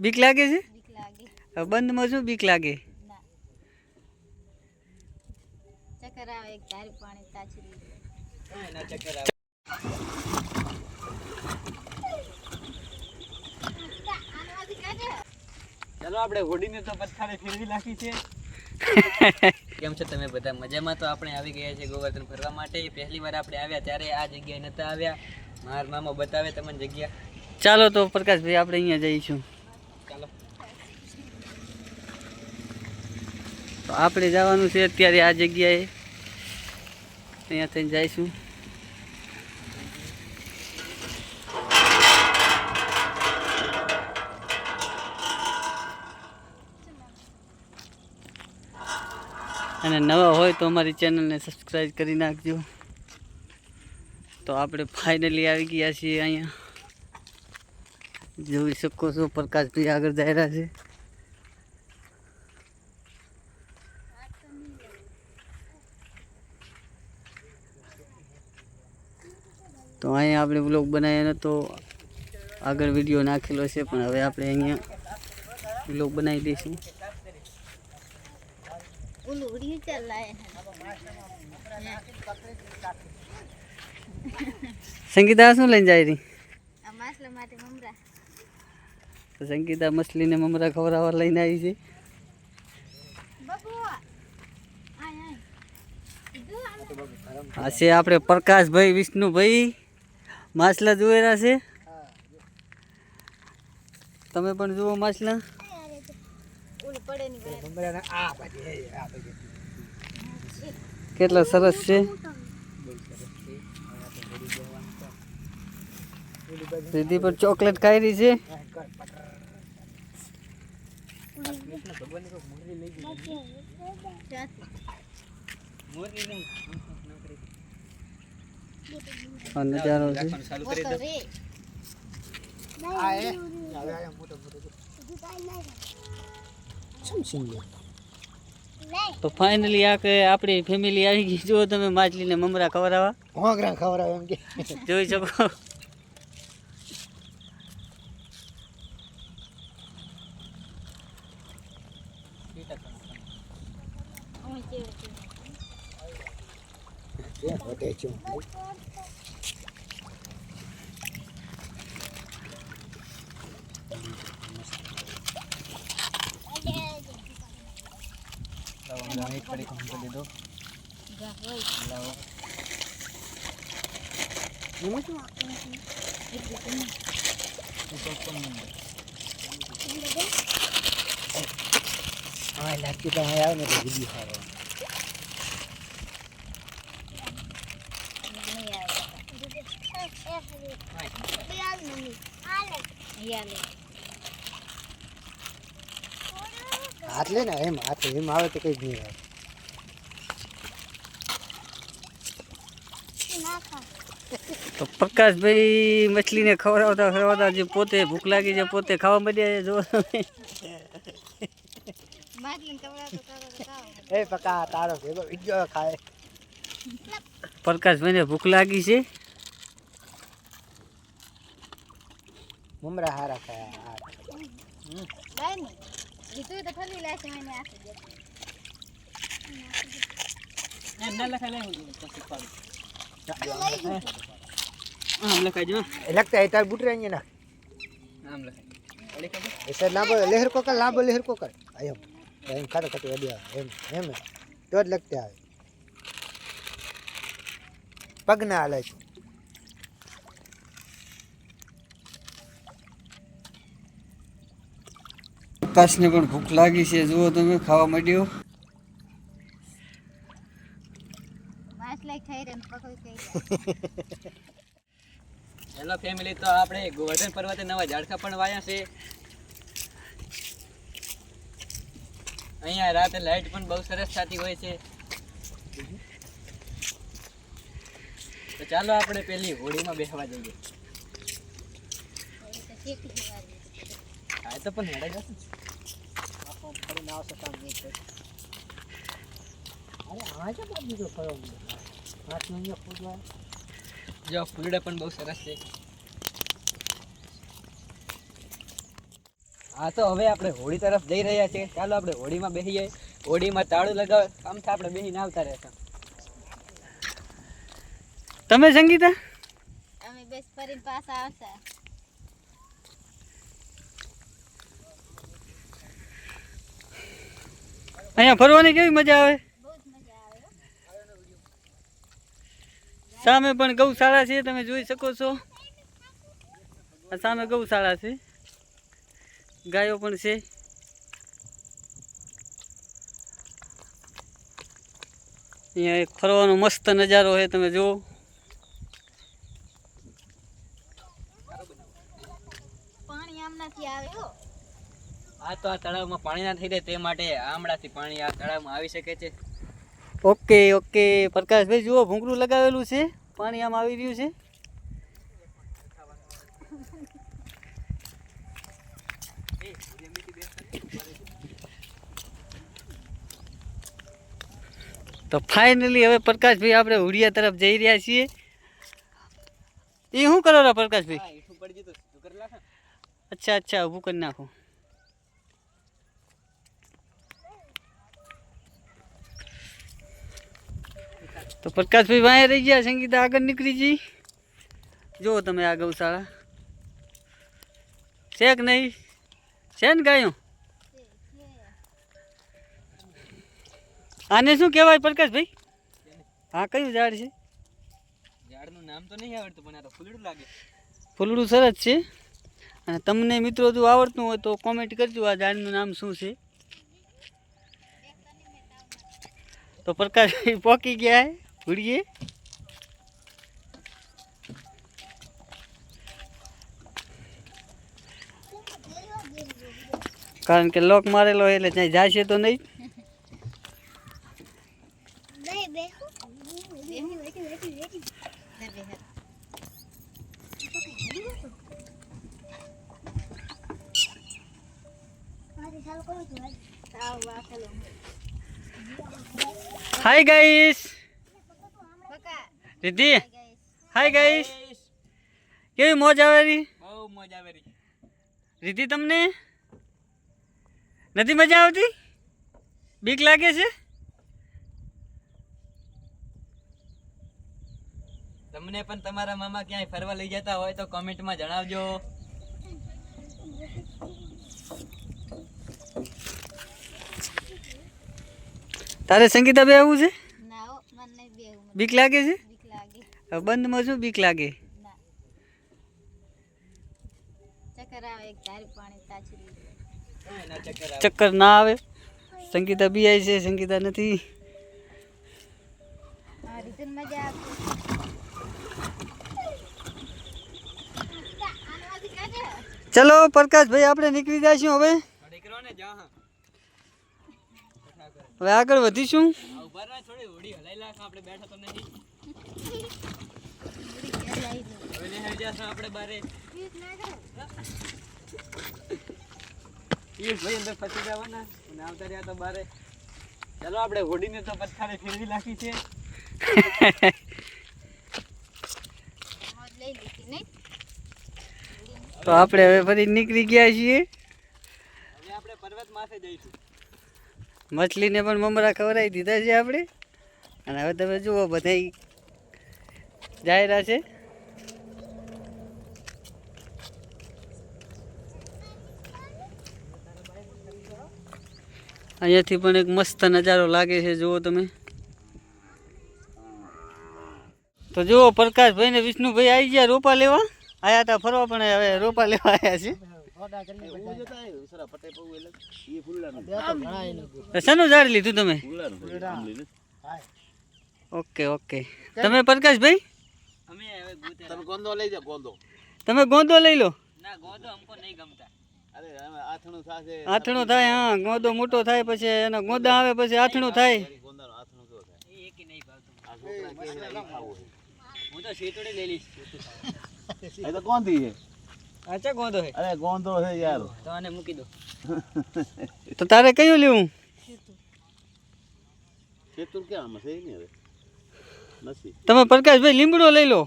બીક લાગે છે? બીક લાગે. હવે બંધમાં શું બીક લાગે? ચાલો આપણે હોડીને તો પથ્થારે ફેરવી નાખી છે. કેમ છો તમે બધા? મજામાં તો આપણે આવી ગયા છે ગોવર્ધન ફરવા માટે. પહેલી વાર આપણે આવ્યા ત્યારે આ જગ્યાએ નતા આવ્યા. માર મામા બતાવે તમને જગ્યા. ચાલો તો પ્રકાશભાઈ આપણે અહીંયા જઈશું. તો આપણે જવાનું છે અત્યારે આ જગ્યાએ. અહીંયા થઈને જઈશું. અને નવા હોય તો અમારી ચેનલને સબસ્ક્રાઈબ કરી નાખજો. તો આપણે ફાઇનલી આવી ગયા છીએ અહીંયા. જોઈ શકો છો પ્રકાશભાઈ આગળ જઈ રહ્યા છે. તો અહીંયા આપણે બ્લોગ બનાવ્યો નતો આગળ વીડિયો નાખેલો છે, પણ હવે આપણે અહીંયા બ્લોગ બનાવી દઈશું. સંગીતા શું લઈને જાય રહી આ માસલા માટે મમરા સંગીતા મછલીને મમરા ખવડાવવા લઈને આવી છે. આ છે આપણે પ્રકાશભાઈ, વિષ્ણુભાઈ. માછલા જોયેલા છે? તમે પણ જુઓ માછલા. કેટલા સરસ છે. સીધી પર ચોકલેટ ખાઈ રહી છે. ત્યાંથી મોરલી નહીં આ નજારો છે? ચાલુ કરી ઓતો દો રે તો ફાઇનલી આ કે આપણી ફેમિલી આવી ગઈ. જો તમે માછલીને મમરા ખવડાવવા. ઘોંઘરા ખવડાવે એમ કે. જોઈ શકો. એ હોટે છું લાવો હમણાં એક પડી કોણ કરી દો જા હોય લાવો હા લાગતી તો અહીં આવે ને તો વીડિયો સારો નહીં આવે યા લે હાથ લે ને એમ હાથ એમ આવે તો કઈ નહીં આવે. તો પ્રકાશભાઈ મછલીને ખવડાવતા ખવડાવતા જે પોતે ભૂખ લાગી છે પોતે ખાવા માંડ્યા છે જો. એ પકા તારો ભેગો વીડિયો ખાય. પ્રકાશભાઈને ભૂખ લાગી છે. મુમરા હારા ખાયા હારા બેન કીધું તો ફરી લેશે મને આખી તાર બુટરા અહીંયા ના લાંબો લહેર કો કર લાંબો લહેર કો કર એમ. એમ ખાતો ખાતો વડી એમ એમ. તો જ લખતે આવે. પગના હાલે છે. પ્રકાશને પણ ભૂખ લાગી છે. જુઓ તમે ખાવા માંડ્યો? હેલો ફેમિલી તો આપણે ગોવર્ધન પર્વતે નવા ઝાડખા પણ વાયા છે. અહીંયા રાતે લાઈટ પણ બહુ સરસ થતી હોય છે. તો ચાલો આપણે પેલી હોળીમાં બેસવા જઈએ. એ તો પણ હેડા જશે ફરીને આવશે કામ નહીં અરે આ છે બીજો ફરો હાથ અહીંયા ફૂટવા જો ફૂલડા પણ બહુ સરસ છે. હા તો હવે આપણે હોળી તરફ જઈ રહ્યા છીએ. ચાલો આપણે હોળીમાં બેસી જઈએ હોળીમાં તાળું લગાવે. આમથી આપણે બેસીને આવતા રહેતા તમે સંગીતા? અમે બેસ ફરીને પાછા આવશે. અહીંયા ફરવાની કેવી મજા આવે. સામે પણ ગૌશાળા છે, તમે જોઈ શકો છો. સામે ગૌશાળા છે. ગાયો પણ છે. અહીંયા એક ફરવાનો મસ્ત નજારો છે, તમે જુઓ. પાણી આમનાથી આવે હો. આ તો આ તળાવમાં પાણી ના થઈ રહે તે માટે આમળાથી પાણી આ તળાવમાં આવી શકે છે. Okay okay. પ્રકાશભાઈ જુઓ ભૂંગળું લગાવેલું છે. પાણી આમ આવી રહ્યું છે. તો ફાઇનલી હવે પ્રકાશભાઈ આપણે ઉડિયા તરફ જઈ રહ્યા છીએ. એ શું કરો પ્રકાશભાઈ. અચ્છા અચ્છા ઊભું કરી નાખો. તો પ્રકાશભાઈ વાંહે રહી ગયા સંગીતા આગળ નીકળી જઈ જુઓ તમે આ ગૌશાળા. છે કે નહીં? છે ને ગાયું? આને શું કહેવાય પ્રકાશભાઈ? હા કયું ઝાડ છે? ઝાડનું નામ તો નહીં આવડતું પણ આ તો ફૂલડું લાગે. ફૂલડું સરસ છે. અને તમને મિત્રો જો આવડતું હોય તો કોમેન્ટ કરજો આ ઝાડનું નામ શું છે. તો પ્રકાશભાઈ પોકી ગયા. હે ભૂડીએ કારણ કે લોક મારેલો હોય એટલે ત્યાં જાય છે તો નહીં લે બે હાથ. આવ વાસલો હાય ગાઈસ બકા હાય ગાઈસ કેવી મોજ આવે રી બહુ મોજ આવે રી રીધિ તમને? નથી મજા આવતી? બીક લાગે છે? તમને પણ તમારા મામા ક્યાંય ફરવા લઈ જતા હોય તો કોમેન્ટમાં જણાવજો. તારે સંગીતા બે આવવું છે? બીક લાગે છે? બંધમાં શું બીક લાગે? ચક્કર ના આવે. ચક્કર ના સંગીતા બી આવી છે સંગીતા નથી. ચલો પ્રકાશભાઈ આપણે નીકળી જઈશું હવે. હવે આગળ વધીશું. આપણે પિયુષભાઈ અંદર ફસી જવાના અને આવતા રહ્યા તો બારે ચાલો આપણે હોડીને તો પથ્થારે ફેરવી નાખી છે તો આપણે હવે ફરી નીકળી ગયા છીએ. હવે આપણે પર્વત જઈશું મછલીને પણ મમરા ખવડાવી દીધા છે આપણે. અને હવે તમે જુઓ બધા રહ્યા છે? અહીંયાથી પણ એક મસ્ત નજારો લાગે છે જુઓ તમે. તો જુઓ પ્રકાશભાઈ ને વિષ્ણુભાઈ આવી ગયા રોપા લેવા. આયા હતા ફરવા પણ હવે રોપા લેવા આવ્યા છે. શાનું ઝાડ લીધું તમે? Okay okay. તમે પ્રકાશભાઈ? અમે હવે ગોતે તમે ગોંદો લઈ જાઓ ગોંદો. તમે ગોંદો લઈ લો. ના ગોંદો અમકો નહીં ગમતા. અરે આથણું થશે. આથણો થાય હા ગોંદો મોટો થાય પછી એનો ગોંદા આવે પછી આથણું થાય. ગોંદાનો આથણું કેવો થાય? એ એકે નહીં ભાવતું. આ છોકરા કે એને ઈ ખાવું હું તો શેતોડી લઈ લઈશ. એ તો કોણથી છે. અચ્છા ગોદો હે અરે ગોંદો છે યાર. તો આને મૂકી દો. તો તારે કયું લેવું? ખેતર ક્યાં આમાં છે નહીં હવે? તમે પ્રકાશભાઈ લીમડો લઈ લો.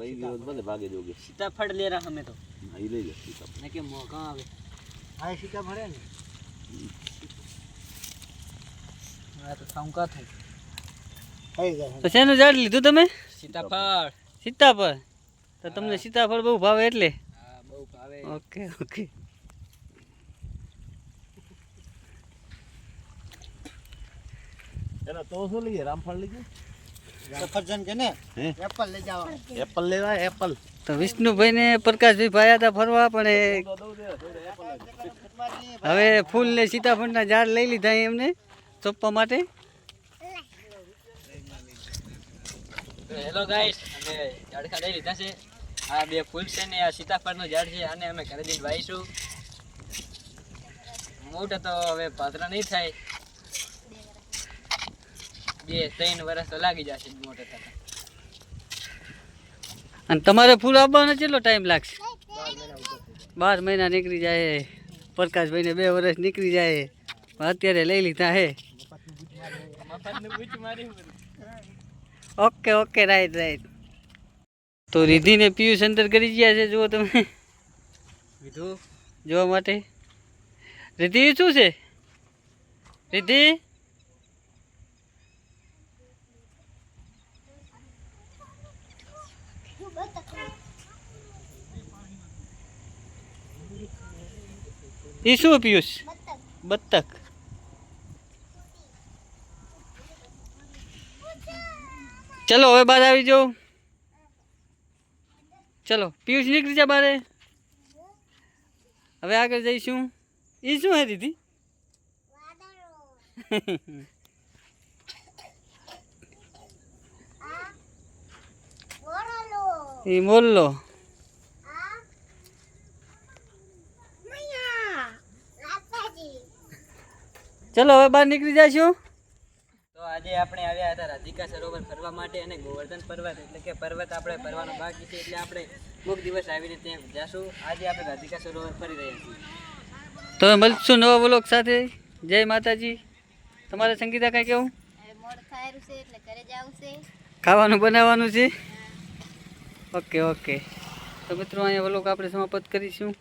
રહી સીતાફળ લે રહ્યા અમે તો. લઈ લે સીતાફળ. ને કે મોઘા આવે આ સીતા ને. તો શેનું ઝાડ લીધું તમે? સીતાફળ. સીતાફળ. તો તમને સીતાફળ બહુ ભાવે એટલે? હા બહુ ભાવે. Okay okay. એના તો શું લઈએ? રામફળ લઈ સફરજન કે ને? એપલ લઈ જાવ એપલ લેવા એપલ. તો વિષ્ણુભાઈ ને પ્રકાશભાઈ ભાયા હતા ફરવા પણ એ હવે ફૂલ ને સીતાફળના ઝાડ લઈ લીધા એમને ચોપવા માટે. હેલો ગાઈસ અમે ઝાડખા લઈ લીધા છે. આ બે ફૂલ છે ને આ સીતાફળનું ઝાડ છે અને અમે ઘરે જઈને વાવીશું. મોટા તો હવે પાત્ર નહીં થાય. બે ત્રણ વર્ષ તો લાગી જશે મોટો થતા અને તમારે ફૂલ આવવાનો કેટલો ટાઈમ લાગશે? બાર મહિના નીકળી જાય પ્રકાશભાઈને બે વર્ષ નીકળી જાય અત્યારે લઈ લીધા હે. Okay okay right right. તો રિધિને પિયુષ અંદર કરી ગયા છે જુઓ તમે. જોવા માટે. રિધિ શું છે? રિધિ એ શું પિયુષ? બતક ચલો હવે બહાર આવી જાઉં ચલો પિયુષ નીકળી જા બારે. હવે આગળ જઈશું. એ શું હે દીદી એ મોલ્લો ચલો હવે બહાર નીકળી જઈશું તો આજે આપણે આવ્યા હતા રાધિકા સરોવર ફરવા માટે અને ગોવર્ધન પર્વત એટલે કે પર્વત આપણે ફરવાનો બાકી છે એટલે આપણે અમુક દિવસ આવીને ત્યાં જઈશું આજે આપણે રાધિકા સરોવર ફરી રહ્યા છીએ. તો મળશું નવા બ્લોગ સાથે. જય માતાજી. તમારે સંગીતા કાંઈ કેવું? હવે છે એટલે ઘરે જવું ખાવાનું બનાવવાનું છે? Okay okay. તો મિત્રો અહીંયા બ્લોગ આપણે સમાપ્ત કરીશું.